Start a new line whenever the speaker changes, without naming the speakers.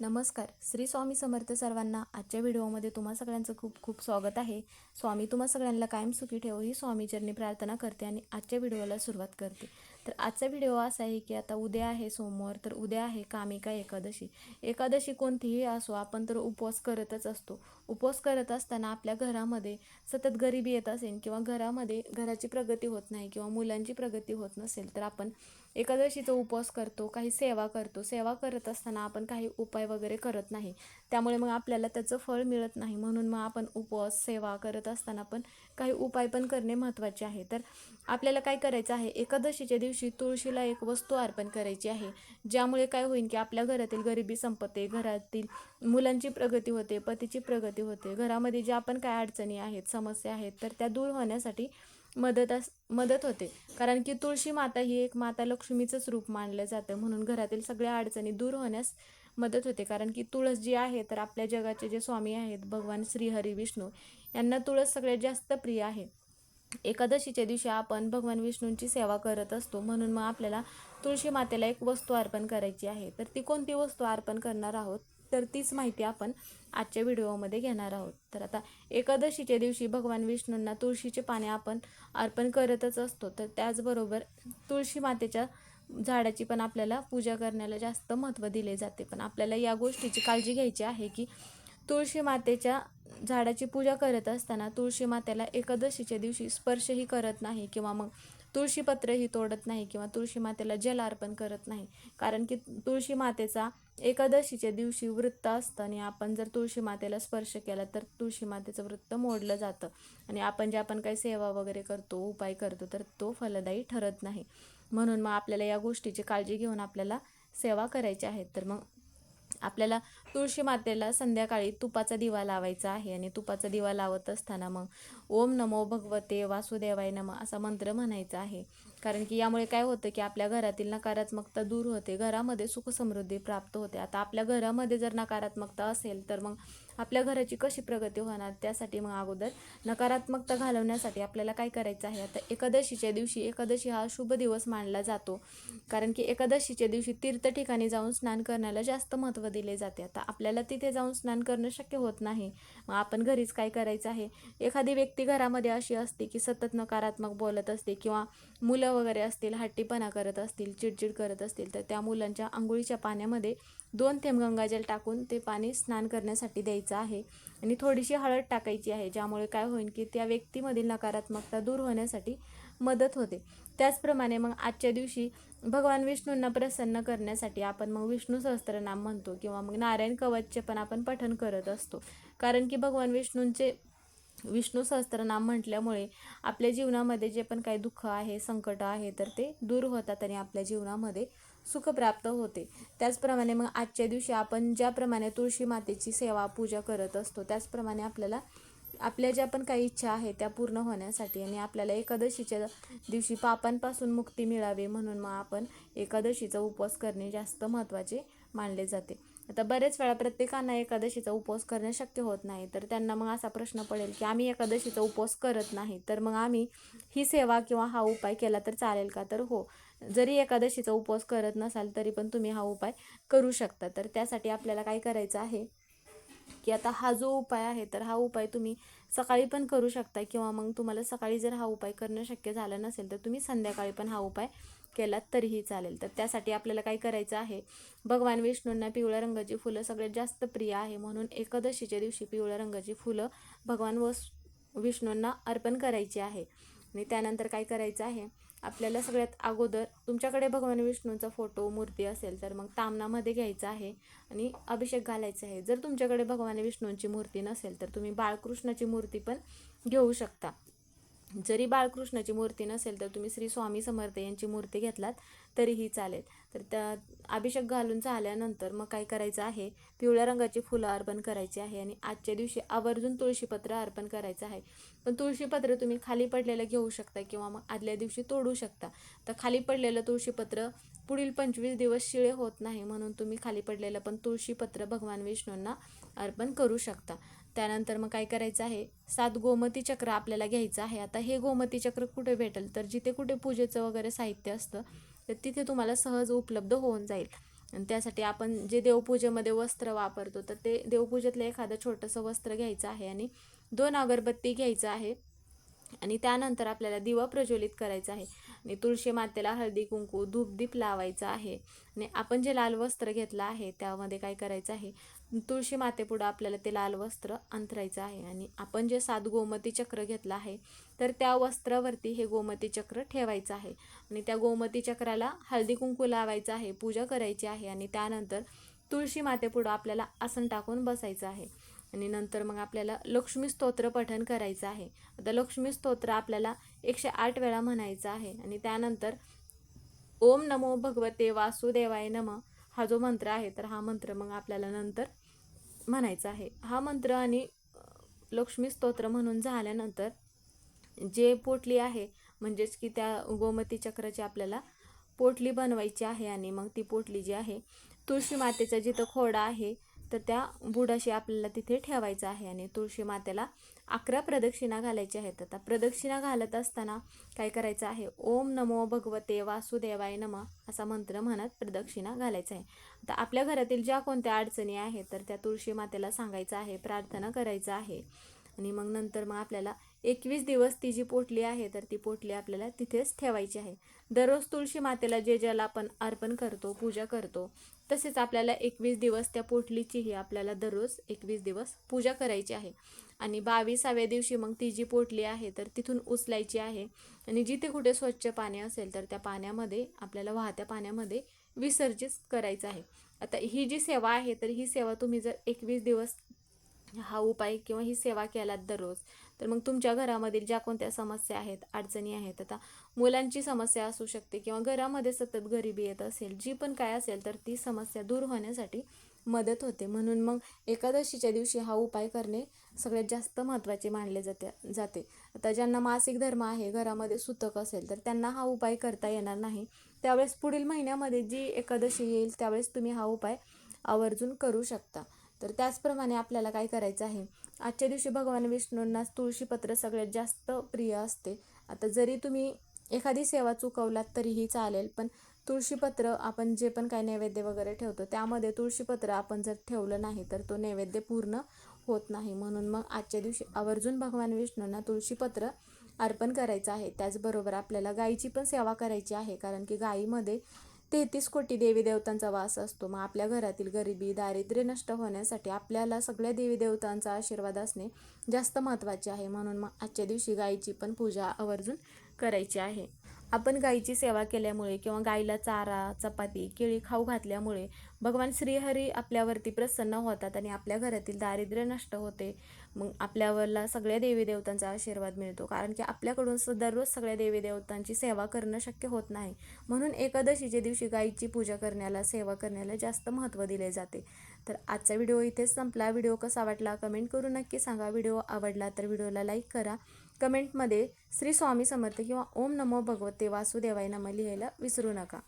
नमस्कार. श्री स्वामी समर्थ सर्वांना आजच्या व्हिडिओमध्ये तुम्हा सगळ्यांचं खूप खूप स्वागत आहे. स्वामी तुम्हा सगळ्यांना कायम सुखी ठेवो ही स्वामीचरणी प्रार्थना करते आणि आजच्या व्हिडिओला सुरुवात करते. तर आजचा व्हिडिओ असा आहे की आता उद्या आहे सोमवार तर उद्या आहे कामिका एकादशी. एकादशी कोणतीही असो आपण तर उपवास करतच असतो. उपवास करत असताना आपल्या घरामध्ये सतत गरिबी येत असेल किंवा घरामध्ये घराची प्रगती होत नाही किंवा मुलांची प्रगती होत नसेल तर आपण एकादशीचा उपवास करतो काही सेवा करतो. सेवा करत असताना आपण काही उपाय वगैरे करत नाही. त्यामुळे मग आपल्याला त्याचं फळ मिळत नाही. म्हणून मग आपण उपवास सेवा करत असताना पण काही उपाय पण करणे महत्त्वाचे आहे. तर आपल्याला काय करायचं आहे? एकादशीच्या दिवशी तुळशीला एक वस्तू अर्पण करायची आहे. ज्यामुळे काय होईल की आपल्या घरातील गरिबी संपते घरातील मुलांची प्रगती होते पतीची प्रगती होते. घरामध्ये ज्या पण काय अडचणी आहेत समस्या आहेत तर त्या दूर होण्यासाठी मदत अस मदत होते. कारण की तुळशी माता ही एक माता लक्ष्मीचंच रूप मानलं जातं. म्हणून घरातील सगळ्या अडचणी दूर होण्यास मदत होते. कारण की तुळस जी आहे तर आपल्या जगाचे जे स्वामी आहेत भगवान श्रीहरी विष्णू यांना तुळस सगळ्यात जास्त प्रिय आहे. एकादशीच्या दिवशी आपण भगवान विष्णूंची सेवा करत असतो. म्हणून मग आपल्याला तुळशी मातेला एक वस्तू अर्पण करायची आहे. तर ती कोणती वस्तू अर्पण करणार आहोत? तर तीच माहिती आपण आजच्या व्हिडिओमध्ये घेणार आहोत. तर आता एकादशीच्या दिवशी भगवान विष्णूंना तुळशीचे पाने आपण अर्पण करतच असतो. तर त्याचबरोबर तुळशी मातेच्या झाडाची पण आपल्याला पूजा करण्याला जास्त महत्त्व दिले जाते. पण आपल्याला या गोष्टीची काळजी घ्यायची आहे की तुळशी मातेच्या झाडाची पूजा करत असताना तुळशी मातेला एकादशीच्या दिवशी स्पर्शही करत नाही किंवा मग तुळशीपत्रही तोडत नाही किंवा तुळशी मातेला जल अर्पण करत नाही. कारण की तुळशी मातेचा एकादशीच्या दिवशी वृत्त असतं आणि आपण जर तुळशी मातेला स्पर्श केला तर तुळशी मातेचं वृत्त मोडलं जातं. आणि आपण जे आपण काही सेवा वगैरे करतो उपाय करतो तर तो फलदायी ठरत नाही. म्हणून मग आपल्याला या गोष्टीची काळजी घेऊन आपल्याला सेवा करायची आहे. तर मग आपल्याला तुळशी मातेला संध्याकाळी तुपाचा दिवा लावायचा आहे. आणि तुपाचा दिवा लावत असताना मग ओम नमो भगवते वासुदेवाय नम असा मंत्र म्हणायचा आहे. कारण की यामुळे काय होतं की आपल्या घरातील नकारात्मकता दूर होते घरामध्ये सुखसमृद्धी प्राप्त होते. आता आपल्या घरामध्ये जर नकारात्मकता असेल तर मग आपल्या घराची कशी प्रगती होणार? त्यासाठी मग अगोदर नकारात्मकता घालवण्यासाठी आपल्याला काय करायचं आहे? आता एकादशीच्या दिवशी एकादशी हा शुभ दिवस मानला जातो. कारण की एकादशीच्या दिवशी तीर्थ ठिकाणी जाऊन स्नान करण्याला जास्त महत्त्व दिले जाते. आता आपल्याला तिथे जाऊन स्नान करणं शक्य होत नाही. मग आपण घरीच काय करायचं आहे? एखादी व्यक्ती घरामध्ये अशी असते की सतत नकारात्मक बोलत असते किंवा मुलं वगैरे असतील हट्टीपणा करत असतील चिडचिड करत असतील तर त्या मुलांच्या आंघोळीच्या पाण्यामध्ये दोन थेंब गंगाजल टाकून ते पाणी स्नान करण्यासाठी द्यायचं आहे. आणि थोडीशी हळद टाकायची आहे ज्यामुळे काय होईल की त्या व्यक्तीमधील नकारात्मकता दूर होण्यासाठी मदत होते. त्याचप्रमाणे मग आजच्या दिवशी भगवान विष्णूंना प्रसन्न करण्यासाठी आपण मग विष्णू सहस्त्रनाम म्हणतो किंवा मग नारायण कवचचे पण आपण पठण करत असतो. कारण की भगवान विष्णूंचे विष्णू सहस्त्रनाम म्हटल्यामुळे आपल्या जीवनामध्ये जे पण काही दुःख आहे संकट आहे तर ते दूर होतात आणि आपल्या जीवनामध्ये सुख प्राप्त होते. त्याचप्रमाणे मग आजच्या दिवशी आपण ज्याप्रमाणे तुळशी मातेची सेवा पूजा करत असतो त्याचप्रमाणे आपल्याला आपल्या ज्या पण काही इच्छा आहे त्या पूर्ण होण्यासाठी आणि आपल्याला एकादशीच्या दिवशी पापांपासून मुक्ती मिळावी म्हणून मग आपण एकादशीचा उपवास करणे जास्त महत्त्वाचे मानले जाते. आता बरेच वेळा प्रत्येकांना एकादशीचा उपवास करणे शक्य होत नाही तर त्यांना मग असा प्रश्न पडेल की आम्ही एकादशीचा उपवास करत नाही तर मग आम्ही ही सेवा किंवा हा उपाय केला तर चालेल का? तर हो जरी एकादशीचा उपवास करत नसाल तरी पण तुम्ही हा उपाय करू शकता. तर त्यासाठी आपल्याला काय करायचं आहे की आता हा जो उपाय आहे तर हा उपाय तुम्ही सकाळी पण करू शकता किंवा मग तुम्हाला सकाळी जर हा उपाय करणं शक्य झालं नसेल तर तुम्ही संध्याकाळी पण हा उपाय केलात तरीही चालेल. तर त्यासाठी आपल्याला काय करायचं आहे? भगवान विष्णूंना पिवळ्या रंगाची फुलं सगळ्यात जास्त प्रिय आहे. म्हणून एकादशीच्या दिवशी पिवळ्या रंगाची फुलं भगवान वस विष्णूंना अर्पण करायची आहे. आणि त्यानंतर काय करायचं आहे? आपल्याला सगळ्यात अगोदर तुमच्याकडे भगवान विष्णूंचा फोटो मूर्ती असेल तर मग तामनामध्ये घ्यायचा आहे आणि अभिषेक घालायचा आहे. जर तुमच्याकडे भगवान विष्णूंची मूर्ती नसेल तर तुम्ही बाळकृष्णाची मूर्ती पण घेऊ शकता. जरी बाळकृष्णाची मूर्ती नसेल तर तुम्ही श्री स्वामी समर्थ यांची मूर्ती घेतलात तरीही चालेल. तर त्या अभिषेक घालून झाल्यानंतर मग काय करायचं आहे? पिवळ्या रंगाची फुलं अर्पण करायची आहे आणि आजच्या दिवशी आवर्जून तुळशीपत्र अर्पण करायचं आहे. पण तुळशीपत्र तुम्ही खाली पडलेलं घेऊ शकता किंवा मग आदल्या दिवशी तोडू शकता. तर खाली पडलेलं तुळशीपत्र पुढील पंचवीस दिवस शिळे होत नाही म्हणून तुम्ही खाली पडलेलं पण तुळशीपत्र भगवान विष्णूंना अर्पण करू शकता. त्यानंतर मग काय करायचं आहे? सात गोमती चक्र आपल्याला घ्यायचं आहे. आता हे गोमती चक्र कुठे भेटेल? तर जिथे कुठे पूजेचं वगैरे साहित्य असतं तर तिथे तुम्हाला सहज उपलब्ध होऊन जाईल. आणि त्यासाठी आपण जे देवपूजेमध्ये वस्त्र वापरतो तर ते देवपूजेतलं एखादं छोटंसं वस्त्र घ्यायचं आहे आणि दोन अगरबत्ती घ्यायचं आहे. आणि त्यानंतर आपल्याला दिवा प्रज्वलित करायचा आहे. आणि तुळशी मातेला हळदी कुंकू धूपदीप लावायचा आहे. आणि आपण जे लाल वस्त्र घेतलं आहे त्यामध्ये काय करायचं आहे? तुळशी मातेपुढं आपल्याला ते लाल वस्त्र अंथरायचं आहे. आणि आपण जे सात गोमती चक्र घेतलं आहे तर त्या वस्त्रावरती हे गोमती चक्र ठेवायचं आहे. आणि त्या गोमती चक्राला हळदी कुंकू लावायचं आहे पूजा करायची आहे. आणि त्यानंतर तुळशी मातेपुढं आपल्याला आसन टाकून बसायचं आहे. आणि नंतर मग आपल्याला लक्ष्मी स्तोत्र पठण करायचं आहे. आता लक्ष्मी स्तोत्र आपल्याला एकशे आठ वेळा म्हणायचं आहे. आणि त्यानंतर ओम नमो भगवते वासुदेवाय नम. हा जो मंत्र आहे तर हा मंत्र मग आपल्याला नंतर म्हणायचा आहे. हा मंत्र आणि लक्ष्मी स्तोत्र म्हणून झाल्यानंतर जे पोटली आहे म्हणजेच की त्या गोमती चक्राची आपल्याला पोटली बनवायची आहे आणि मग ती पोटली जी आहे तुळशी मातेचा जिथं खोडा आहे तर त्या बुडाशी आपल्याला तिथे ठेवायचं आहे आणि तुळशी मातेला अकरा प्रदक्षिणा घालायच्या आहेत. आता प्रदक्षिणा घालत असताना काय करायचं आहे? ओम नमो भगवते वासुदेवाय नम असा मंत्र म्हणत प्रदक्षिणा घालायचा आहे. आता आपल्या घरातील ज्या कोणत्या अडचणी आहेत तर त्या तुळशी मातेला सांगायचं आहे प्रार्थना करायचं आहे. आणि मग नंतर मग आपल्याला एकवीस दिवस ती जी पोटली आहे तर ती पोटली आपल्याला तिथेच ठेवायची आहे. दररोज तुळशी मातेला जे ज्याला आपण अर्पण करतो पूजा करतो तसेच आपल्याला एकवीस दिवस त्या पोटलीचीही आपल्याला दररोज एकवीस दिवस पूजा करायची आहे. आणि बावीसाव्या दिवशी मग ती जी पोटली आहे तर तिथून उचलायची आहे. आणि जिथे कुठे स्वच्छ पाणी असेल तर त्या पाण्यामध्ये आपल्याला वाहत्या पाण्यामध्ये विसर्जित करायचं आहे. आता ही जी सेवा आहे तर ही सेवा तुम्ही जर एकवीस दिवस हा उपाय किंवा ही सेवा केलात दररोज तर मग तुमच्या घरामधील ज्या कोणत्या समस्या आहेत अडचणी आहेत आता मुलांची समस्या असू शकते किंवा घरामध्ये सतत गरिबी येत असेल जी पण काय असेल तर ती समस्या दूर होण्यासाठी मदत होते. म्हणून मग एकादशीच्या दिवशी हा उपाय करणे सगळ्यात जास्त महत्त्वाचे मानले जाते जाते. आता ज्यांना मासिक धर्म आहे घरामध्ये सुतक असेल तर त्यांना हा उपाय करता येणार नाही. त्यावेळेस पुढील महिन्यामध्ये जी एकादशी येईल त्यावेळेस तुम्ही हा उपाय आवर्जून करू शकता. तर त्याचप्रमाणे आपल्याला काय करायचं आहे? आजच्या दिवशी भगवान विष्णूंना तुळशीपत्र सगळ्यात जास्त प्रिय असते. आता जरी तुम्ही एखादी सेवा चुकवलात तरीही चालेल पण तुळशीपत्र आपण जे पण काही नैवेद्य वगैरे ठेवतो त्यामध्ये तुळशीपत्र आपण जर ठेवलं नाही तर तो नैवेद्य पूर्ण होत नाही. म्हणून मग आजच्या दिवशी आवर्जून भगवान विष्णूंना तुळशीपत्र अर्पण करायचं आहे. त्याचबरोबर आपल्याला गायीची पण सेवा करायची आहे कारण की गायीमध्ये तेहतीस कोटी देवी देवतांचा वास असतो. मग आपल्या घरातील गरिबी दारिद्र्य नष्ट होण्यासाठी आपल्याला सगळ्या देवी देवतांचा आशीर्वाद असणे जास्त महत्त्वाचे आहे. म्हणून मग आजच्या दिवशी गायीची पण पूजा आवर्जून करायची आहे. आपण गायीची सेवा केल्यामुळे किंवा गाईला चारा चपाती केळी खाऊ घातल्यामुळे भगवान श्रीहरी आपल्यावरती प्रसन्न होतात आणि आपल्या घरातील दारिद्र्य नष्ट होते. मग आपल्यावरला सगळ्या देवी देवतांचा आशीर्वाद मिळतो. कारण की आपल्याकडून दररोज सगळ्या देवी देवतांची सेवा करणं शक्य होत नाही. म्हणून एकादशीच्या दिवशी गायीची पूजा करण्याला सेवा करण्याला जास्त महत्त्व दिले जाते. तर आजचा व्हिडिओ इथेच संपला. व्हिडिओ कसा वाटला कमेंट करून नक्की सांगा. व्हिडिओ आवडला तर व्हिडिओला लाईक करा. कमेंटमध्ये श्री स्वामी समर्थ किंवा ओम नमो भगवते वासुदेवाय नम लिहायला विसरू नका.